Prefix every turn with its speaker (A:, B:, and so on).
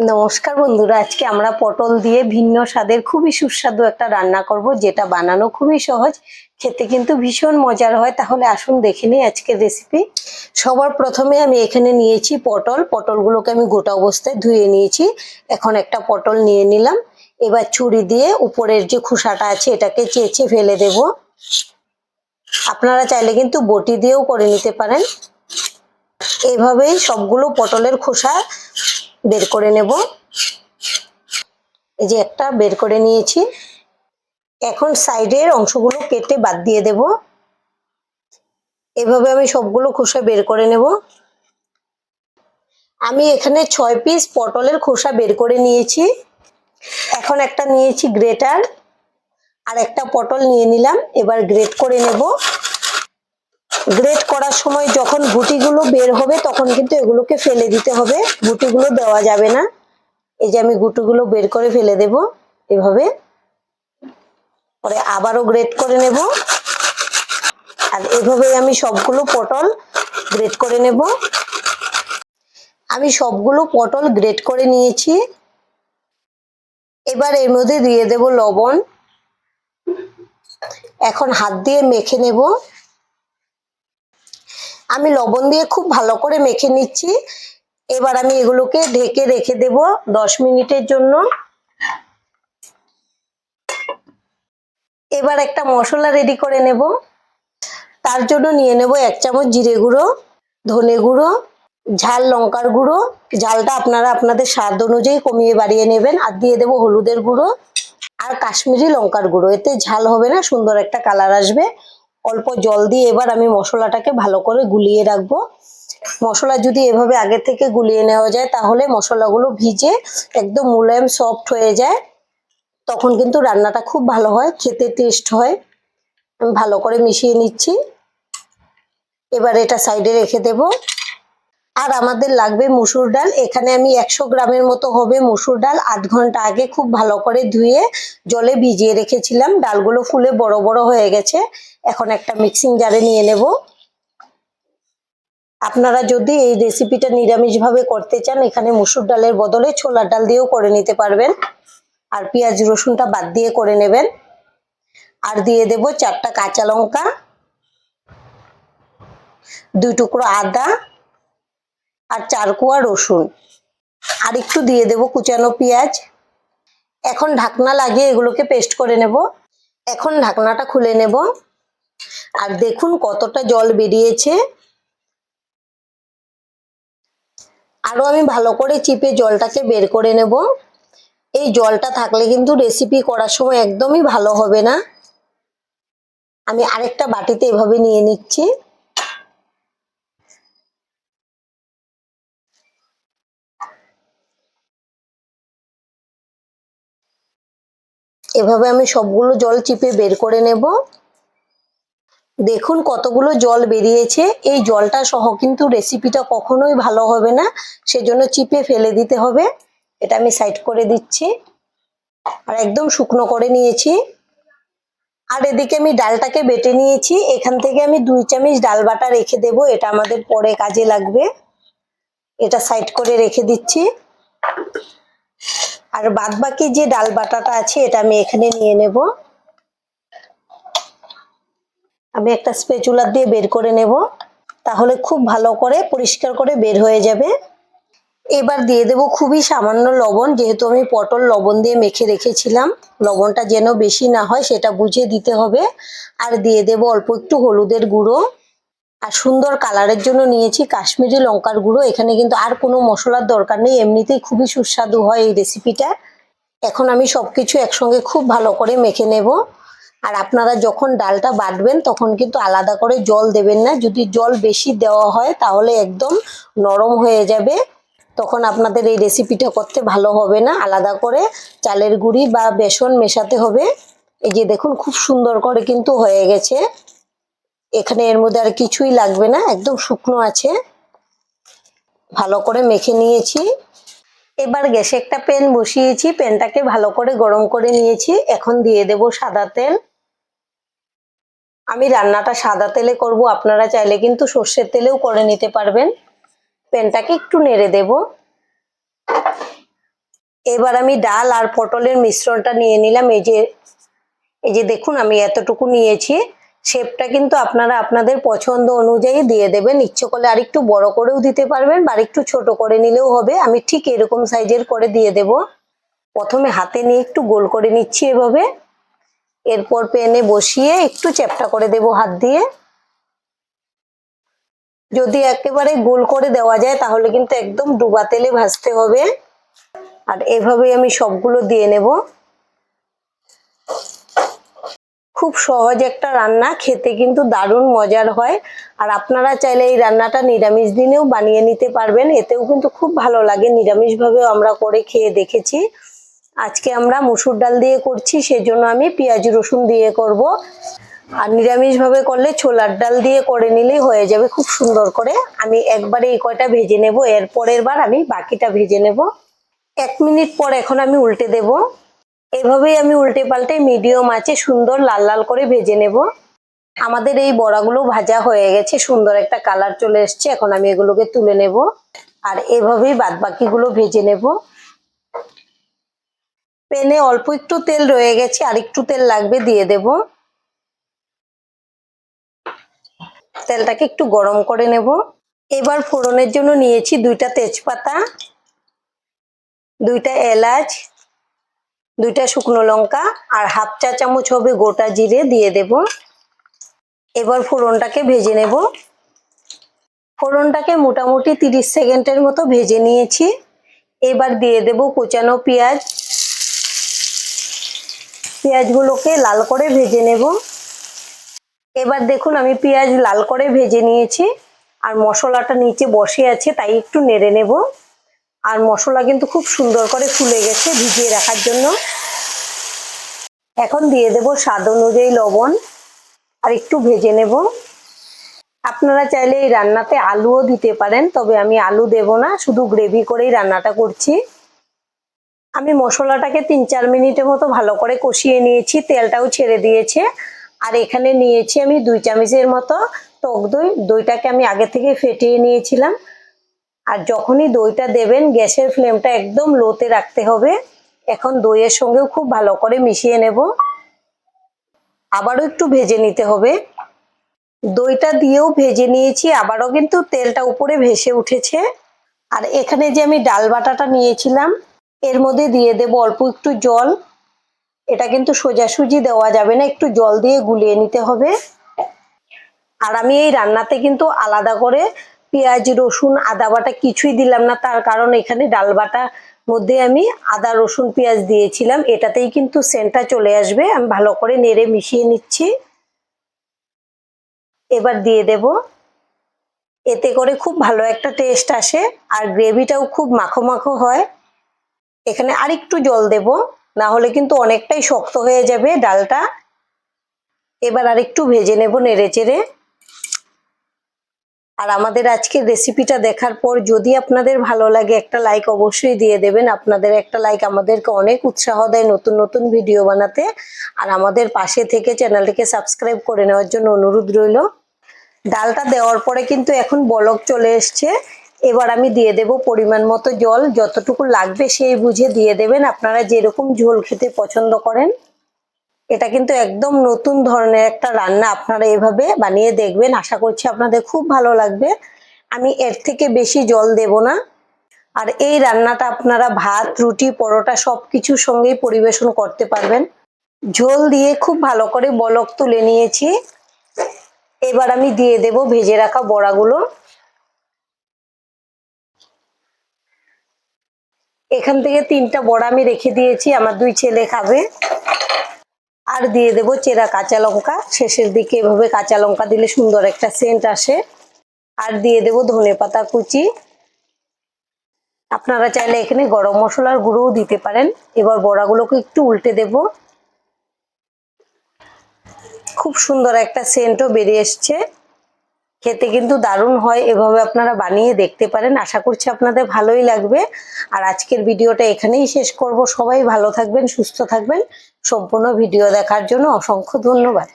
A: নমস্কার বন্ধুরা, আজকে আমরা পটল দিয়ে ভিন্ন স্বাদের খুবই সুস্বাদু একটা রান্না করব, যেটা বানানো খুবই সহজ, খেতে কিন্তু ভীষণ মজার হয়। তাহলে আসুন দেখে নিই আজকের রেসিপি সবার প্রথমে আমি এখানে নিয়েছি পটল। পটলগুলোকে আমি গোটা অবস্থায় ধুয়ে নিয়েছি। এখন একটা পটল নিয়ে নিলাম। এবার ছুরি দিয়ে উপরের যে খোসাটা আছে, এটাকে চেঁচে ফেলে দেব। আপনারা চাইলে কিন্তু বটি দিয়েও করে নিতে পারেন। এইভাবেই সবগুলো পটলের খোসা বের করে নেব। এই যে একটা বের করে নিয়েছি। এখন সাইডের অংশগুলো কেটে বাদ দিয়ে দেব। এভাবে আমি সবগুলো খোসা বের করে নেব। আমি এখানে ছয় পিস পটলের খোসা বের করে নিয়েছি। এখন একটা নিয়েছি গ্রেটার। আর একটা পটল নিয়ে নিলাম। এবার গ্রেট করে নেব। গ্রেট করার সময় যখন গুটিগুলো বের হবে, তখন কিন্তু এগুলোকে ফেলে দিতে হবে। গুটিগুলো দেওয়া যাবে না। এই যে আমি গুটিগুলো বের করে ফেলে দেব এভাবে। পরে আবারও গ্রেট করে নেব। আর এভাবেই আমি সবগুলো পটল গ্রেট করে নেব। আমি সবগুলো পটল গ্রেট করে নিয়েছি। এবার এর মধ্যে দিয়ে দেব লবণ। এখন হাত দিয়ে মেখে নেব। আমি লবণ দিয়ে খুব ভালো করে মেখে নিচ্ছি। এবার আমি এগুলোকে ঢেকে রেখে দেব দশ মিনিটের জন্য। এবার একটা মশলা রেডি করে নেব। তার জন্য নিয়ে নেব এক চামচ জিরে গুঁড়ো, ধনে গুঁড়ো, ঝাল লঙ্কার গুঁড়ো। ঝালটা আপনারা আপনাদের স্বাদ অনুযায়ী কমিয়ে বাড়িয়ে নেবেন। আর দিয়ে দেব হলুদের গুঁড়ো আর কাশ্মীরি লঙ্কার গুঁড়ো। এতে ঝাল হবে না, সুন্দর একটা কালার আসবে। অল্প জল দিয়ে এবার আমি মশলাটাকে ভালো করে গুলিয়ে রাখব। মশলা যদি এভাবে আগে থেকে গুলিয়ে নেওয়া যায়, তাহলে মশলাগুলো ভিজে একদম মুলায়ম সফট হয়ে যায়। তখন কিন্তু রান্নাটা খুব ভালো হয়, খেতে টেস্ট হয়। আমি ভালো করে মিশিয়ে নিচ্ছি। এবার এটা সাইডে রেখে দেব। আর আমাদের লাগবে মুসুর ডাল। এখানে আমি একশো গ্রামের মতো হবে মুসুর ডাল। আধ ঘণ্টা আগে খুব ভালো করে ধুয়ে জলে ভিজিয়ে রেখেছিলাম। ডালগুলো ফুলে বড় বড় হয়ে গেছে। এখন একটা মিক্সিং জারে নিয়ে নেব। আপনারা যদি এই রেসিপিটা নিরামিষভাবে করতে চান, এখানে মুসুর ডালের বদলে ছোলার ডাল দিয়েও করে নিতে পারবেন। আর পেঁয়াজ, রসুনটা বাদ দিয়ে করে নেবেন। আর দিয়ে দেব চারটা কাঁচা লঙ্কা, দুই টুকরো আদা আর চার কোয়া রসুন। আর একটু দিয়ে দেব কুচানো পেঁয়াজ। এখন ঢাকনা লাগিয়ে এগুলোকে পেস্ট করে নেব। এখন ঢাকনাটা খুলে নেব। আর দেখুন কতটা জল বেরিয়েছে। আরও আমি ভালো করে চিপে জলটাকে বের করে নেব। এই জলটা থাকলে কিন্তু রেসিপি করার সময় একদমই ভালো হবে না। আমি আরেকটা বাটিতে এভাবে নিয়ে নিচ্ছি। এভাবে আমি সবগুলো জল চিপে বের করে নেব। দেখুন কতগুলো জল বেরিয়েছে। এই জলটা সহ কিন্তু রেসিপিটা কখনোই ভালো হবে না, সেজন্য চিপে ফেলে দিতে হবে। এটা আমি সাইড করে দিচ্ছি। আর একদম শুকনো করে নিয়েছি। আর এদিকে আমি ডালটাকে বেটে নিয়েছি। এখান থেকে আমি দুই চামচ ডাল বাটা রেখে দেব। এটা আমাদের পরে কাজে লাগবে। এটা সাইড করে রেখে দিচ্ছি। আর বাদ বাকি যে ডাল বাটাটা আছে, এটা আমি এখানে নিয়ে নেব। আমি একটা স্পেচুলার দিয়ে বের করে নেব, তাহলে খুব ভালো করে পরিষ্কার করে বের হয়ে যাবে। এবার দিয়ে দেব খুবই সামান্য লবণ, যেহেতু আমি পটল লবণ দিয়ে মেখে রেখেছিলাম, লবণটা যেন বেশি না হয় সেটা বুঝে দিতে হবে। আর দিয়ে দেব অল্প একটু হলুদের গুঁড়ো। আর সুন্দর কালারের জন্য নিয়েছি কাশ্মীরি লঙ্কার গুঁড়ো। এখানে কিন্তু আর কোনো মশলার দরকার নেই। এমনিতেই খুবই সুস্বাদু হয় এই রেসিপিটা এখন আমি সব কিছু একসঙ্গে খুব ভালো করে মেখে নেব। আর আপনারা যখন ডালটা বাটবেন, তখন কিন্তু আলাদা করে জল দেবেন না। যদি জল বেশি দেওয়া হয়, তাহলে একদম নরম হয়ে যাবে। তখন আপনাদের এই রেসিপিটা করতে ভালো হবে না। আলাদা করে চালের গুঁড়ি বা বেসন মেশাতে হবে। এই যে দেখুন, খুব সুন্দর করে কিন্তু হয়ে গেছে। এখানে এর মধ্যে আর কিছুই লাগবে না, একদম শুকনো আছে। ভালো করে মেখে নিয়েছি। এবার গ্যাসে একটা প্যান বসিয়েছি, প্যানটাকে ভালো করে গরম করে নিয়েছি। এখন দিয়ে দেব সাদা তেল। আমি রান্নাটা সাদা তেলে করব, আপনারা চাইলে কিন্তু সর্ষের তেলেও করে নিতে পারবেন। প্যানটাকে একটু নেড়ে দেব। এবার আমি ডাল আর পটলের মিশ্রণটা নিয়ে নিলাম। এই যে এই যে দেখুন আমি এতটুকু নিয়েছি। শেপটা কিন্তু আপনারা আপনাদের পছন্দ অনুযায়ী দিয়ে দেবেন। ইচ্ছে করলে আরেকটু বড় করেও দিতে পারবেন, বা আরেকটু ছোট করে নিলেও হবে। আমি ঠিক এরকম সাইজের করে দিয়ে দেব। প্রথমে হাতে নিয়ে একটু গোল করে নিচ্ছি এভাবে। এরপর পেনে বসিয়ে একটু চ্যাপটা করে দেব হাত দিয়ে। যদি একেবারে গোল করে দেওয়া যায়, তাহলে কিন্তু একদম ডুবা তেলে ভাজতে হবে। আর এভাবে আমি সবগুলো দিয়ে নেব। খুব সহজ একটা রান্না, খেতে কিন্তু দারুণ মজার হয়। আর আপনারা চাইলে এই রান্নাটা নিরামিষ দিনেও বানিয়ে নিতে পারবেন। এতেও কিন্তু খুব ভালো লাগে, নিরামিষভাবেও আমরা করে খেয়ে দেখেছি। আজকে আমরা মুসুর ডাল দিয়ে করছি, সেজন্য আমি পেঁয়াজ রসুন দিয়ে করব। আর নিরামিষভাবে করলে ছোলার ডাল দিয়ে করে নিলেই হয়ে যাবে খুব সুন্দর করে। আমি একবারে এই কয়টা ভেজে নেব এর পরের বার আমি বাকিটা ভেজে নেব। এক মিনিট পর এখন আমি উল্টে দেব। এভাবেই আমি উল্টে পাল্টে মিডিয়াম আছে, সুন্দর লাল লাল করে ভেজে নেব। আমাদের এই বড়াগুলো ভাজা হয়ে গেছে, সুন্দর একটা কালার চলে এসছে, এখন আমি এগুলোকে তুলে নেব। আর এভাবেই বাদ বাকিগুলো ভেজে নেব। পেনে অল্প একটু তেল রয়ে গেছে, আর একটু তেল লাগবে দিয়ে দেব। তেলটাকে একটু গরম করে নেব। এবার ফোড়নের জন্য নিয়েছি দুইটা তেজপাতা, দুইটা এলাচ দুইটা শুকনো লঙ্কা আর হাফ চা চামচ হবে গোটা জিরে দিয়ে দেব। এবার ফোড়নটাকে ভেজে নেব। ফোড়নটাকে মোটামুটি তিরিশ সেকেন্ডের মতো ভেজে নিয়েছি। এবার দিয়ে দেব কোচানো পেঁয়াজ। পেঁয়াজগুলোকে লাল করে ভেজে নেব। এবার দেখুন আমি পেঁয়াজ লাল করে ভেজে নিয়েছি। আর মশলাটা নিচে বসে আছে, তাই একটু নেড়ে নেব। আর মশলা কিন্তু খুব সুন্দর করে ফুলে গেছে ভিজিয়ে রাখার জন্য। এখন দিয়ে দেব স্বাদ অনুযায়ী লবণ, আর একটু ভেজে নেব। আপনারা চাইলে এই রান্নাতে আলুও দিতে পারেন, তবে আমি আলু দেব না, শুধু গ্রেভি করেই রান্নাটা করছি। আমি মশলাটাকে তিন চার মিনিটের মতো ভালো করে কষিয়ে নিয়েছি, তেলটাও ছেড়ে দিয়েছে। আর এখানে নিয়েছি আমি দুই চামচের মতো টক দই, দইটাকে আমি আগে থেকে ফেটিয়ে নিয়েছিলাম। আর যখনই দইটা দেবেন, গ্যাসের ফ্লেমটা একদম লোতে রাখতে হবে। এখন দইয়ের সঙ্গেও খুব ভালো করে মিশিয়ে নেব। আবারও একটু ভেজে নিতে হবে। দইটা দিয়েও ভেজে নিয়েছি, আবারও কিন্তু তেলটা উপরে ভেসে উঠেছে। আর এখানে যে আমি ডাল বাটাটা নিয়েছিলাম, এর মধ্যে দিয়ে দেব অল্প একটু জল। এটা কিন্তু সোজাসুজি দেওয়া যাবে না, একটু জল দিয়ে গুলিয়ে নিতে হবে। আর আমি এই রান্নাতে কিন্তু আলাদা করে পেঁয়াজ, রসুন, আদা বাটা কিছুই দিলাম না। তার কারণ এখানে ডাল বাটা মধ্যে আমি আদা, রসুন, পেঁয়াজ দিয়েছিলাম। এটাতেই কিন্তু সেন্টটা চলে আসবে। আমি ভালো করে নেড়ে মিশিয়ে নিচ্ছি। এবার দিয়ে দেব। এতে করে খুব ভালো একটা টেস্ট আসে আর গ্রেভিটাও খুব মাখো মাখো হয়। এখানে আরেকটু জল দেব, না হলে কিন্তু অনেকটাই শক্ত হয়ে যাবে ডালটা। এবার আরেকটু ভেজে নেব নেড়ে চেড়ে। আর আমাদের আজকের রেসিপিটা দেখার পর যদি আপনাদের ভালো লাগে, একটা লাইক অবশ্যই দিয়ে দেবেন। আপনাদের একটা লাইক আমাদেরকে অনেক উৎসাহ দেয় নতুন নতুন ভিডিও বানাতে। আর আমাদের পাশে থেকে চ্যানেলটিকে সাবস্ক্রাইব করে নেওয়ার জন্য অনুরোধ রইল। ডালটা দেওয়ার পরে কিন্তু এখন বলক চলে এসছে। এবার আমি দিয়ে দেব পরিমাণ মতো জল। যতটুকু লাগবে সেই বুঝে দিয়ে দেবেন। আপনারা যেরকম ঝোল খেতে পছন্দ করেন। এটা কিন্তু একদম নতুন ধরনের একটা রান্না আপনারা এভাবে বানিয়ে দেখবেন। আশা করছি আপনাদের খুব ভালো লাগবে। আমি এর থেকে বেশি জল দেব না। আর এই রান্নাটা আপনারা ভাত, রুটি, পরোটা সব কিছুর সঙ্গেই পরিবেশন করতে পারবেন। ঝোল দিয়ে খুব ভালো করে বলক তুলে নিয়েছি। এবার আমি দিয়ে দেব ভেজে রাখা বড়াগুলো। এখান থেকে তিনটা বড়া আমি রেখে দিয়েছি, আমার দুই ছেলে খাবে। আর দিয়ে দেব চেরা কাঁচা লঙ্কা। শেষের দিকে এভাবে কাঁচা লঙ্কা দিলে সুন্দর একটা সেন্ট আসে। আর দিয়ে দেব ধনে পাতা কুচি। আপনারা চাইলে এখানে গরম মশলার গুঁড়োও দিতে পারেন। এবার বড়াগুলোকে একটু উল্টে দেব। খুব সুন্দর একটা সেন্টও বেরিয়ে এসছে। খেতে কিন্তু দারুণ হয়, এভাবে আপনারা বানিয়ে দেখতে পারেন। আশা করছি আপনাদের ভালোই লাগবে। আর আজকের ভিডিওটা এখানেই শেষ করব। সবাই ভালো থাকবেন, সুস্থ থাকবেন। সম্পূর্ণ ভিডিও দেখার জন্য অসংখ্য ধন্যবাদ।